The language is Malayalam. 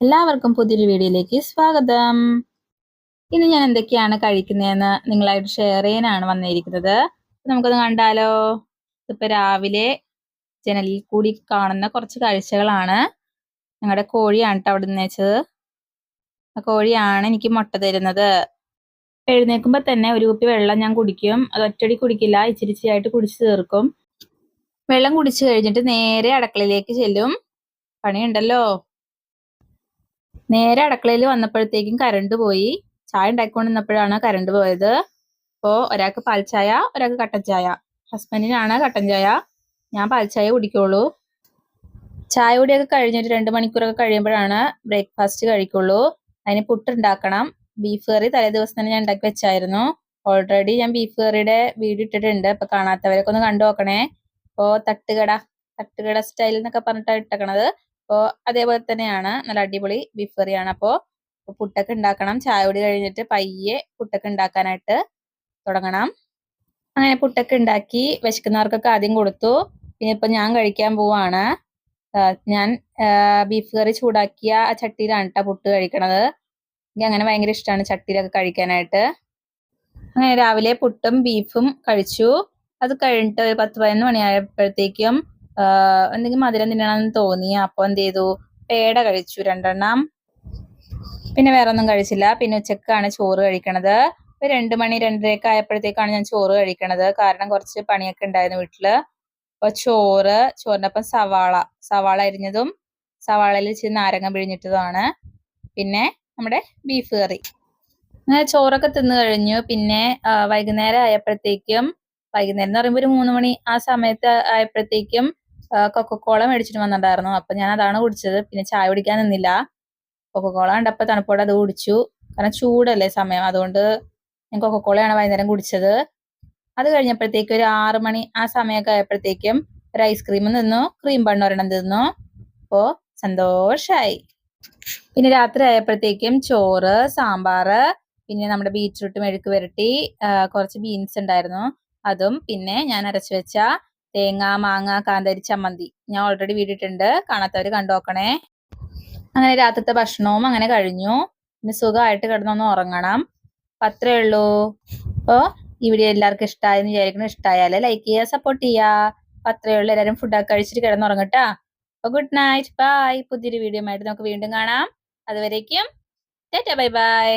എല്ലാവർക്കും പുതിയൊരു വീഡിയോയിലേക്ക് സ്വാഗതം. ഇന്ന് ഞാൻ എന്തൊക്കെയാണ് കഴിക്കുന്നതെന്ന് നിങ്ങളായിട്ട് ഷെയർ ചെയ്യാനാണ് വന്നിരിക്കുന്നത്. നമുക്കത് കണ്ടാലോ? ഇപ്പൊ രാവിലെ ജനലിൽ കൂടി കാണുന്ന കുറച്ച് കാഴ്ചകളാണ്. ഞങ്ങളുടെ കോഴിയാണ് കേട്ടോ അവിടെ നിന്ന് വെച്ചത് ആ കോഴിയാണ് എനിക്ക് മുട്ട തരുന്നത്. എഴുന്നേൽക്കുമ്പോൾ തന്നെ ഒരു കുപ്പി വെള്ളം ഞാൻ കുടിക്കും. അത് ഒറ്റടി കുടിക്കില്ല ഇച്ചിരിച്ചിരിയായിട്ട് കുടിച്ചു തീർക്കും. വെള്ളം കുടിച്ചു കഴിഞ്ഞിട്ട് നേരെ അടുക്കളയിലേക്ക് ചെല്ലും. പണിയുണ്ടല്ലോ. നേരെ അടുക്കളയിൽ വന്നപ്പോഴത്തേക്കും കറണ്ട് പോയി. ചായ ഉണ്ടാക്കിക്കൊണ്ട് നിന്നപ്പോഴാണ് കറണ്ട് പോയത്. അപ്പോൾ ഒരാൾക്ക് പാൽ ഒരാൾക്ക് കട്ടൻ ചായ. ഹസ്ബൻഡിനാണ് കട്ടൻ ചായ. ഞാൻ പാൽ ചായ കുടിക്കുള്ളൂ. ചായ കുടിയൊക്കെ കഴിഞ്ഞിട്ട് രണ്ട് മണിക്കൂറൊക്കെ കഴിയുമ്പോഴാണ് ബ്രേക്ക്ഫാസ്റ്റ് കഴിക്കുള്ളൂ. അതിന് പുട്ടുണ്ടാക്കണം ബീഫ് കറി തലേ ദിവസം തന്നെ ഞാൻ ഉണ്ടാക്കി വെച്ചായിരുന്നു. ഓൾറെഡി ഞാൻ ബീഫ് കറിയുടെ വീഡിയോ ഇട്ടിട്ടുണ്ട്. അപ്പൊ കാണാത്തവരൊക്കെ ഒന്ന് കണ്ടു നോക്കണേ. അപ്പോ തട്ടുകട തട്ടുകട സ്റ്റൈൽ എന്നൊക്കെ പറഞ്ഞിട്ടാണ് ഇട്ടേക്കണത്. അപ്പോൾ അതേപോലെ തന്നെയാണ്. നല്ല അടിപൊളി ബീഫ് കറിയാണ്. അപ്പോൾ പുട്ടൊക്കെ ഉണ്ടാക്കണം. ചായ കൂടി കഴിഞ്ഞിട്ട് പയ്യെ പുട്ടൊക്കെ ഉണ്ടാക്കാനായിട്ട് തുടങ്ങണം. അങ്ങനെ പുട്ടൊക്കെ ഉണ്ടാക്കി വിശക്കുന്നവർക്കൊക്കെ ആദ്യം കൊടുത്തു. പിന്നെ ഇപ്പൊ ഞാൻ കഴിക്കാൻ പോവാണ്. ഞാൻ ബീഫ് കറി ചൂടാക്കിയ ആ ചട്ടിയിലാണ് കേട്ടോ പുട്ട് കഴിക്കണത്. എനിക്ക് അങ്ങനെ ഭയങ്കര ഇഷ്ടമാണ് ചട്ടിയിലൊക്കെ കഴിക്കാനായിട്ട്. അങ്ങനെ രാവിലെ പുട്ടും ബീഫും കഴിച്ചു. അത് കഴിഞ്ഞിട്ട് ഒരു പത്ത് പതിനൊന്ന് മണിയായപ്പോഴത്തേക്കും എന്തെങ്കിലും മധുരം തിന്നണമെന്ന് തോന്നി അപ്പൊ എന്ത് ചെയ്തു? പേട കഴിച്ചു രണ്ടെണ്ണം. പിന്നെ വേറെ ഒന്നും കഴിച്ചില്ല. പിന്നെ ഉച്ചക്കാണ് ചോറ് കഴിക്കണത്. ഇപ്പൊ രണ്ട് മണി രണ്ടരയൊക്കെ ആയപ്പോഴത്തേക്കാണ് ഞാൻ ചോറ് കഴിക്കണത്. കാരണം കുറച്ച് പണിയൊക്കെ ഉണ്ടായിരുന്നു വീട്ടിൽ. അപ്പൊ ചോറ് ചോറിനൊപ്പം സവാള സവാള അരിഞ്ഞതും സവാളയിൽ ഇച്ചിരി നാരങ്ങ പിഴിഞ്ഞിട്ടതാണ്. പിന്നെ നമ്മുടെ ബീഫ് കറി. അങ്ങനെ ചോറൊക്കെ തിന്നു കഴിഞ്ഞു. പിന്നെ വൈകുന്നേരം ആയപ്പോഴത്തേക്കും വൈകുന്നേരം എന്ന് പറയുമ്പോൾ ഒരു മൂന്ന് മണി ആ സമയത്ത് ആയപ്പോഴത്തേക്കും കൊക്കക്കോള മേടിച്ചിട്ട് വന്നിട്ടുണ്ടായിരുന്നു. അപ്പൊ ഞാൻ അതാണ് കുടിച്ചത്. പിന്നെ ചായ കുടിക്കാൻ നിന്നില്ല. കൊക്കക്കോള കണ്ടപ്പോ തണുപ്പോടെ അത് കുടിച്ചു. കാരണം ചൂടല്ലേ സമയം. അതുകൊണ്ട് ഞാൻ കൊക്കക്കോളയാണ് വൈകുന്നേരം കുടിച്ചത്. അത് കഴിഞ്ഞപ്പോഴത്തേക്ക് ഒരു ആറു മണി ആ സമയമൊക്കെ ആയപ്പോഴത്തേക്കും ഒരു ഐസ്ക്രീം നിന്നു. ക്രീം ബണ്ണ് ഒരെണ്ണം തിന്നു അപ്പോ സന്തോഷായി. പിന്നെ രാത്രി ആയപ്പോഴത്തേക്കും ചോറ് സാമ്പാറ് പിന്നെ നമ്മുടെ ബീറ്റ്റൂട്ട് മെഴുക്ക് വരട്ടി കുറച്ച് ബീൻസ് ഉണ്ടായിരുന്നു. അതും പിന്നെ ഞാൻ അരച്ചു വെച്ച തേങ്ങ മാങ്ങ കാന്താരി ചമ്മന്തി. ഞാൻ ഓൾറെഡി വീടിട്ടുണ്ട് കാണാത്തവർ കണ്ടോക്കണേ അങ്ങനെ രാത്രിത്തെ ഭക്ഷണവും അങ്ങനെ കഴിഞ്ഞു. ഇനി സുഖമായിട്ട് കിടന്നൊന്ന് ഉറങ്ങണം. അപ്പൊ അത്രേ ഉള്ളൂ. അപ്പോ ഈ വീഡിയോ എല്ലാവർക്കും ഇഷ്ടമായെന്ന് വിചാരിക്കണം ഇഷ്ടമായാലേ ലൈക്ക് ചെയ്യുക സപ്പോർട്ട് ചെയ്യുക. അപ്പൊ അത്രേ ഉള്ളൂ. എല്ലാവരും ഫുഡൊക്കെ കഴിച്ചിട്ട് കിടന്നുറങ്ങട്ടാ. അപ്പൊ ഗുഡ് നൈറ്റ് ബൈ പുതിയൊരു വീഡിയോ ആയിട്ട് നമുക്ക് വീണ്ടും കാണാം. അതുവരേക്കും. Bye bye